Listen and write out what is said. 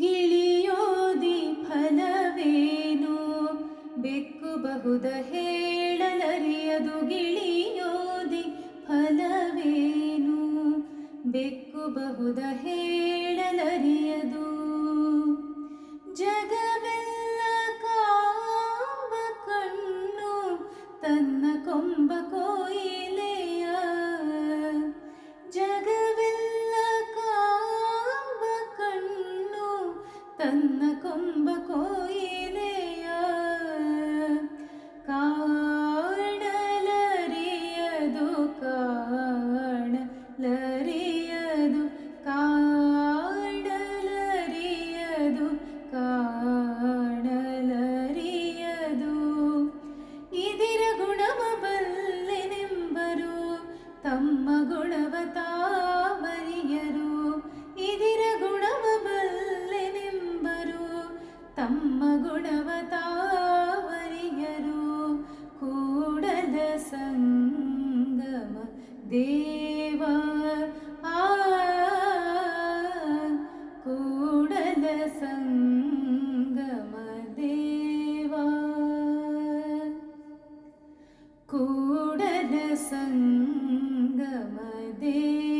ಗಿಳಿಯೋದಿ ಫಲವೇನು? ಬೆಕ್ಕು ಬಹುದ ಹೇಳಲರಿಯದು ಗಿಳಿಯೋದಿ ಫಲವೇನು? ಬೆಕ್ಕು ಬಹುದ ಹೇಳಲರಿಯದು ಜಗವೆಲ್ಲ ಕಾಂಬ ಕಣ್ಣು, ತನ್ನ ಕೊಂಬ ಕೋಯಿಲೆಯ തന്ന കൊമ്പ കോയിലെയ. കാണലറിയതു കാണലറിയതു കാണലറിയതു കാണലറിയതു. ഇതിര ഗുണവ ബല്ലെനെಂಬರು തമ്മ ഗുണവതാ ತಮ್ಮ ಗುಣವ ತಾವರಿಯರು ಕೂಡಲ ಸಂಗಮ ದೇವ ಆ ಕೂಡಲ ಸಂಗಮ ದೇವಾ ಕೂಡಲ ಸಂಗಮ ದೇವ